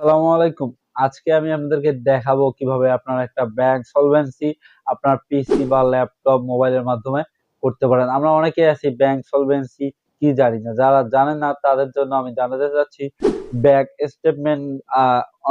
আসসালামু আলাইকুম। আজকে আমি আপনাদেরকে দেখাবো কীভাবে আপনারা একটা ব্যাংক সলভেন্সি আপনার পিসি বা ল্যাপটপ, মোবাইলের মাধ্যমে করতে পারেন। আমরা অনেকেই আছি ব্যাংক সলভেন্সি কি জানি না। যারা জানেন না, তাদের জন্য আমি জানাতে চাচ্ছি, ব্যাংক স্টেটমেন্ট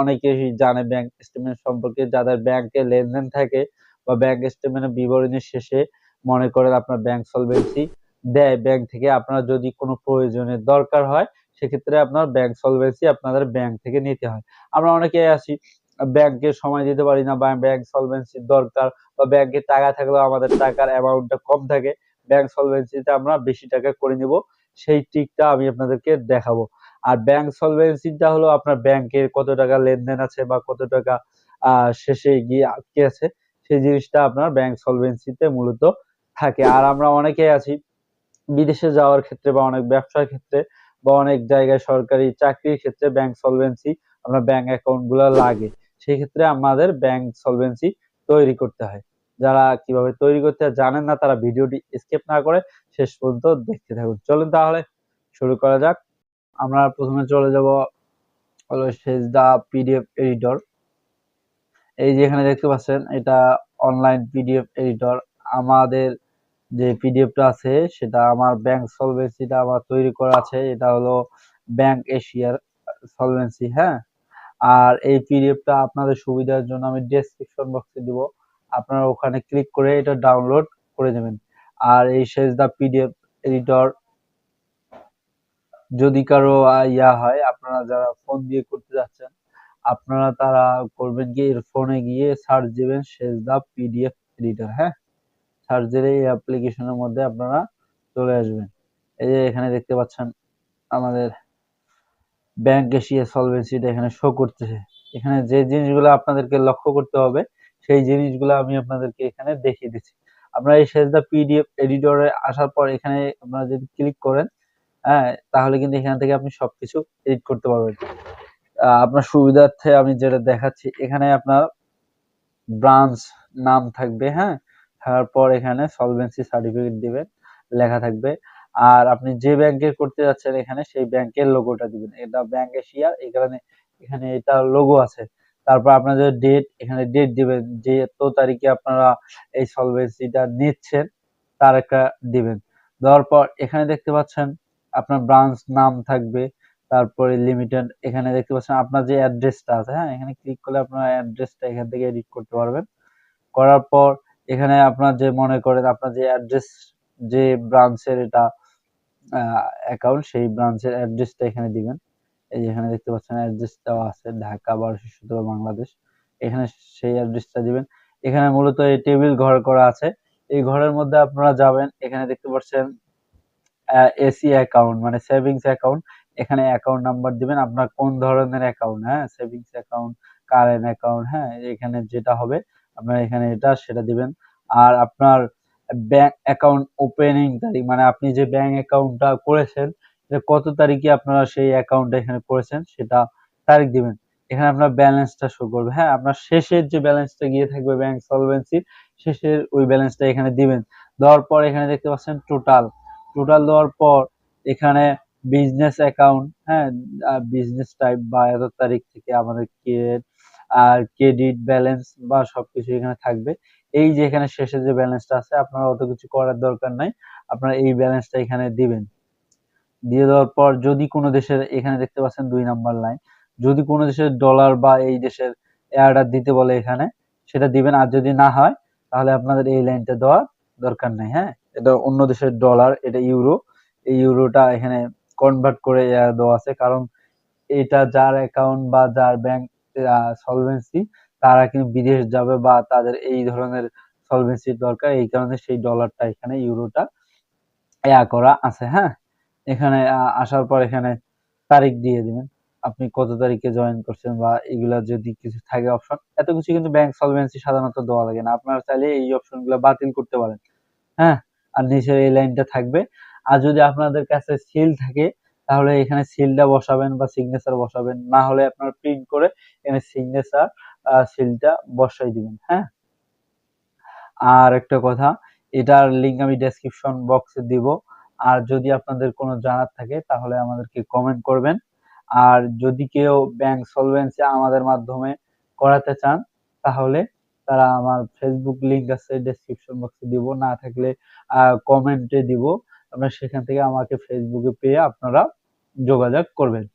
অনেকেই জানে ব্যাংক স্টেটমেন্ট সম্পর্কে। যাদের ব্যাংকে লেনদেন থাকে বা ব্যাংক স্টেটমেন্টের বিবরণীর শেষে মনে করেন আপনার ব্যাংক সলভেন্সি দেয়, ব্যাংক থেকে আপনার যদি কোনো প্রয়োজনের দরকার হয় সেক্ষেত্রে আপনার ব্যাংক সলভেন্সি আপনাদের ব্যাংক থেকে নিতে হয়। আমরা অনেকেই আছি ব্যাংকে সময় দিতে পারি না বা ব্যাংক সলভেন্সির দরকার বা ব্যাংকে টাকা থাকলেও আমাদের টাকার অ্যামাউন্টটা কম থাকে ব্যাংক সলভেন্সিতে আমরা বেশি টাকা করে নিব। সেই ট্রিকটা আমি আপনাদেরকে দেখাবো। আর ব্যাংক সলভেন্সিটা হলো আপনার ব্যাংকের কত টাকা লেনদেন আছে বা কত টাকা শেষে গিয়ে আটকে আছে, সেই জিনিসটা আপনার ব্যাংক সলভেন্সিতে মূলত থাকে। আর আমরা অনেকেই আছি, বিদেশে যাওয়ার ক্ষেত্রে বা অনেক ব্যবসার ক্ষেত্রে বা অনেক জায়গায় সরকারি চাকরির ক্ষেত্রে ব্যাংক সলভেন্সি আমরা ব্যাংক অ্যাকাউন্টগুলো লাগে, সেই ক্ষেত্রে আমাদের ব্যাংক সলভেন্সি তৈরি করতে হয়। যারা কীভাবে তৈরি করতে জানেন না, তারা ভিডিওটি স্কিপ না করে শেষ পর্যন্ত দেখতে থাকুন। চলুন তাহলে শুরু করা যাক। আমরা প্রথমে চলে যাব হলো শেষ দা পিডিএফ এডিটর এই যে এখানে দেখতে পাচ্ছেন, এটা অনলাইন পিডিএফ এডিটর আমাদের যে পিডিএফটা আছে, সেটা আমার ব্যাংক সলভেন্সিটা আমার তৈরি করা আছে, এটা হলো ব্যাংক এশিয়ার সলভেন্সি হ্যাঁ? আর এই পিডিএফটা আপনাদের সুবিধার জন্য আমি ডেসক্রিপশন বক্সে দিব। আপনারা ওখানে ক্লিক করে এটা ডাউনলোড করে নেবেন। আর এই শেষ দা পিডিএফ এডিটর যদি কারও ইয়া হয়, আপনারা যারা ফোন দিয়ে করতে যাচ্ছেন, আপনারা তারা করবেন এর ফোনে গিয়ে সার্চ দিবেন শেষ দা পিডিএফ এডিটর হ্যাঁ? সার্চের এই অ্যাপ্লিকেশনের মধ্যে আপনারা চলে আসবেন। এই যে এখানে দেখতে পাচ্ছেন আমাদের ব্যাংক এশিয়া সলভেন্সিটা এখানে শো করতেছে। এখানে যে জিনিসগুলো আপনাদেরকে লক্ষ্য করতে হবে, সেই জিনিসগুলো আমি আপনাদেরকে এখানে দেখিয়ে দিচ্ছি। আপনারা এই শেষ দা পিডিএফ এডিটরে আসার পর এখানে আপনারা যদি ক্লিক করেন হ্যাঁ তাহলে কিন্তু এখান থেকে আপনি সবকিছু এডিট করতে পারবেন। আপনার সুবিধার্থে আমি যেটা দেখাচ্ছি, এখানে আপনার ব্রাঞ্চ নাম থাকবে হ্যাঁ তারপর এখানে সলভেন্সি সার্টিফিকেট দিবেন, লেখা থাকবে। আর আপনি যে ব্যাংকে করতে যাচ্ছেন এখানে, সেই ব্যাংকের লোগোটা দিবেন। এটা ব্যাংক এশিয়ার এই কারণে এখানে এটা লোগো আছে। তারপর আপনাদের ডেট এখানে ডেট দিবেন, যে এত তারিখে আপনারা এই সলভেন্সিটা নিচ্ছেন, তার একটা দিবেন। দেওয়ার পর এখানে দেখতে পাচ্ছেন, আপনার ব্রাঞ্চ নাম থাকবে, তারপরে লিমিটেড এখানে দেখতে পাচ্ছেন আপনার যে অ্যাড্রেসটা আছে হ্যাঁ? এখানে ক্লিক করলে আপনার অ্যাড্রেসটা এখান থেকে এডিট করতে পারবেন। করার পর এখানে আপনার যে মনে করেন আপনার যে অ্যাড্রেস যে ব্রাঞ্চের এটা অ্যাকাউন্ট সেই ব্রাঞ্চের অ্যাড্রেসটা এখানে দিবেন। এই যে এখানে দেখতে পাচ্ছেন অ্যাড্রেস দেওয়া আছে, ঢাকা, বারোশো সতেরো, বাংলাদেশ। এখানে সেই অ্যাড্রেসটা দিবেন। এখানে মূলত এই টেবিল ঘর করা আছে। এই ঘরের মধ্যে আপনারা যাবেন, এখানে দেখতে পাচ্ছেন এসি অ্যাকাউন্ট মানে সেভিংস অ্যাকাউন্ট এখানে অ্যাকাউন্ট নাম্বার দিবেন, আপনার কোন ধরনের অ্যাকাউন্ট হ্যাঁ সেভিংস অ্যাকাউন্ট কারেন্ট অ্যাকাউন্ট হ্যাঁ এখানে যেটা হবে আপনার এখানে এটা সেটা দিবেন। আর আপনার ব্যাংক অ্যাকাউন্ট ওপেনিং তারিখ মানে আপনি যে ব্যাংক অ্যাকাউন্টটা করেছেন কত তারিখে আপনারা সেই অ্যাকাউন্টটা এখানে করেছেন সেটা তারিখ দিবেন। এখানে আপনার ব্যালেন্সটা শো করবে। হ্যাঁ আপনার শেষের যে ব্যালেন্সটা গিয়ে থাকবে ব্যাংক সলভেন্সি শেষের ওই ব্যালেন্সটা এখানে দিবেন। দেওয়ার পর এখানে দেখতে পাচ্ছেন টোটাল টোটাল দেওয়ার পর এখানে বিজনেস অ্যাকাউন্ট হ্যাঁ বিজনেস টাইপ বা এত তারিখ থেকে আমাদের আর ক্রেডিট ব্যালেন্স বা সবকিছু এখানে থাকবে। এই যে এখানে শেষে যে ব্যালেন্সটা আছে, আপনার অত কিছু করার দরকার নাই। আপনারা এই ব্যালেন্সটা এখানে দিবেন। দিয়ে দেওয়ার পর যদি কোনো দেশের, এখানে দেখতে পাচ্ছেন দুই নাম্বার লাইন যদি কোনো দেশের ডলার বা এই দেশের এয়ারটা দিতে বলে এখানে, সেটা দিবেন। আর যদি না হয়, তাহলে আপনাদের এই লাইনটা দেওয়ার দরকার নাই হ্যাঁ? এটা অন্য দেশের ডলার এটা ইউরো এই ইউরোটা এখানে কনভার্ট করে দেওয়া আছে। কারণ এটা যার অ্যাকাউন্ট বা যার ব্যাংক সলভেন্সি তারা কিন্তু বিদেশ যাবে বা তাদের এই ধরনের সলভেন্সির দরকার, এই কারণে সেই ডলারটা এখানে ইউরোটা ইয়া করা আছে হ্যাঁ? এখানে আসার পর এখানে তারিখ দিয়ে দিবেন, আপনি কত তারিখে জয়েন করছেন বা এগুলা যদি কিছু থাকে অপশন এত কিছু কিন্তু ব্যাংক সলভেন্সি সাধারণত দেওয়া লাগে না, আপনারা চাইলে এই অপশনগুলো বাতিল করতে পারেন হ্যাঁ? আর নিচের এই লাইনটা থাকবে, আর যদি আপনাদের কাছে সিল থাকে তাহলে এখানে সিলটা বসাবেন বা সিগনেচার বসাবেন। না হলে আপনার প্রিন্ট করে এখানে সিগনেচার সিলটা বসাই দিবেন হ্যাঁ? আর একটা কথা, এটার লিঙ্ক আমি ডেসক্রিপশন বক্সে দিব। আর যদি আপনাদের কোনো জানার থাকে, তাহলে আমাদেরকে কমেন্ট করবেন। আর যদি কেউ ব্যাংক সলভেন্সি আমাদের মাধ্যমে করাতে চান, তাহলে তারা আমার ফেসবুক লিংক আছে ডেসক্রিপশন বক্সে দিব। না থাকলে কমেন্টে দিব। আপনারা সেখান থেকে আমাকে ফেসবুকে পেয়ে আপনারা যোগাযোগ করবেন।